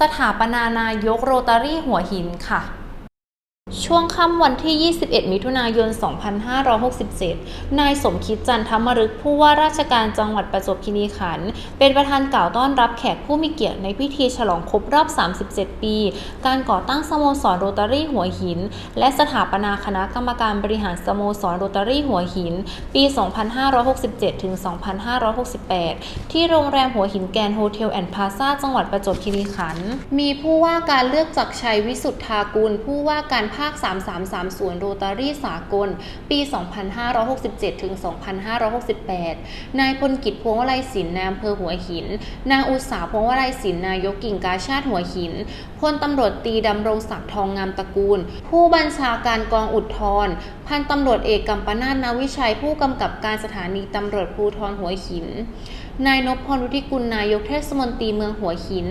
สถาปนานายกโรตารี่หัวหินค่ะ ช่วงค่ำวันที่ 21 มิถุนายน 2567 นายสมคิดจันทมฤกผู้ว่าราชการจังหวัดประจวบคีรีขันธ์เป็นประธานกล่าวต้อนรับแขกผู้มีเกียรติในพิธีฉลองครบรอบ 37 ปี การก่อตั้งสโมสรโรตารี่หัวหิน และสถาปนาคณะกรรมการบริหารสโมสรโรตารี่หัวหิน ปี 2567 ถึง 2568 ที่โรงแรมหัวหินแกนโฮเทลแอนด์พาซาจังหวัดประจวบคีรีขันธ์มีผู้ว่าการเลือกจากชัยวิสุทธากุลผู้ว่าการภาค 3330 โรตารี่สากล ปี 2567 ถึง 2568 นายพลกิจพวงวลัยศิลป์นายอำเภอหัวหิน นางอุตสาพวงวลัยศิลป์นายกกิ่งกาชาติหัวหิน พลตำรวจตีดำรงศักดิ์ทองงามตระกูล ผู้บัญชาการกองอุดทร พันตำรวจเอกกัมปนาทนาวิชัย ผู้กำกับการสถานีตำรวจภูธรหัวหิน นายนพพรวุธิกุลนายกเทศมนตรีเมืองหัวหิน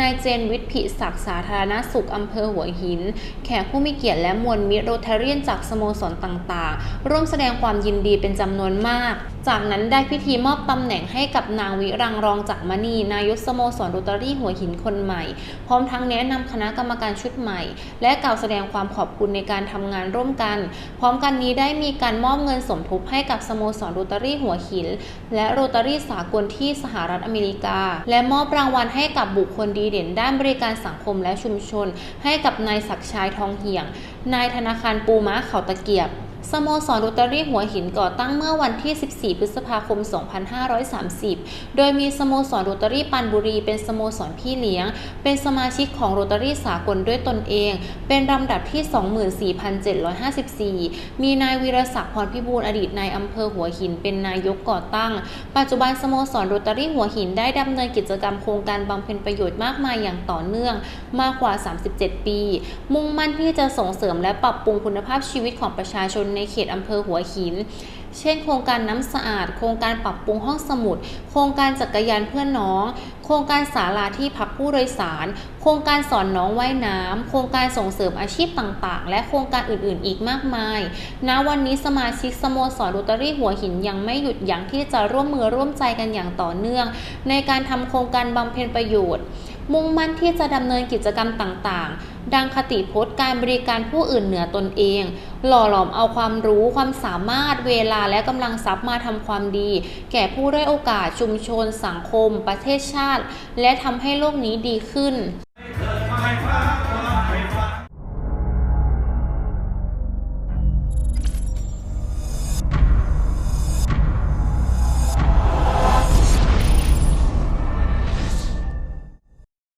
นายเจนวิทย์ผิศักดิ์สาธารณสุขอำเภอหัวหิน แขกผู้มีเกียรติและมวลมิตรโรเทเรียนจากสโมสรต่างๆ ร่วมแสดงความยินดีเป็นจำนวนมากจากนั้นได้พิธีมอบตำแหน่งให้กับนางวิรังรองจักมณี นายกสโมสรโรตารี่หัวหินคนใหม่ พร้อมทั้งแนะนำคณะกรรมการชุดใหม่ และกล่าวแสดงความขอบคุณในการทำงานร่วมกัน พร้อมกันนี้ได้มีการมอบเงินสมทบให้กับสโมสรโรตารี่หัวหิน และโรตารี่สากลที่สหรัฐอเมริกา และมอบรางวัลให้กับบุคคลดีเด่นด้านบริการสังคมและชุมชน ให้กับนายศักชัยทองเหี่ยง นายธนาคารปูม้าเขาตะเกียบ สโมสรโรตารี่หัวหินก่อตั้งเมื่อวันที่ 14 พฤษภาคม 2530 โดยมีสโมสรโรตารี่ปันบุรี เป็นสโมสรพี่เลี้ยง เป็นสมาชิกของโรตารี่สากลด้วยตนเอง เป็นลำดับที่ 24,754 มีนายวีรศักดิ์พรพิบูลอดีตนายอำเภอหัวหิน เป็นนายกก่อตั้ง ปัจจุบันสโมสรโรตารี่หัวหินได้ดำเนินกิจกรรมโครงการบำเพ็ญประโยชน์มากมายอย่างต่อเนื่องมากกว่า 37 ปี มุ่งมั่นที่จะส่งเสริมและปรับปรุงคุณภาพชีวิตของประชาชนในเขตอำเภอหัวหิน เช่น โครงการน้ำสะอาด โครงการปรับปรุงห้องสมุด โครงการจักรยานเพื่อนน้อง โครงการศาลาที่พักผู้โดยสาร โครงการสอนน้องว่ายน้ำ โครงการส่งเสริมอาชีพต่างๆ และโครงการอื่นๆ อีกมากมาย ณ วันนี้สมาชิกสโมสรโรตารี่หัวหินยังไม่หยุดยั้งที่จะร่วมมือร่วมใจกันอย่างต่อเนื่อง ในการทำโครงการบำเพ็ญประโยชน์ มุ่งมั่นที่จะดำเนินกิจกรรมต่างๆ ดังคติพจน์การบริการผู้อื่นเหนือตนเอง หล่อหลอมเอาความรู้ความสามารถเวลาและกำลังทรัพย์มาทำความดี แก่ผู้ได้โอกาสชุมชน สังคม ประเทศชาติ และทำให้โลกนี้ดีขึ้น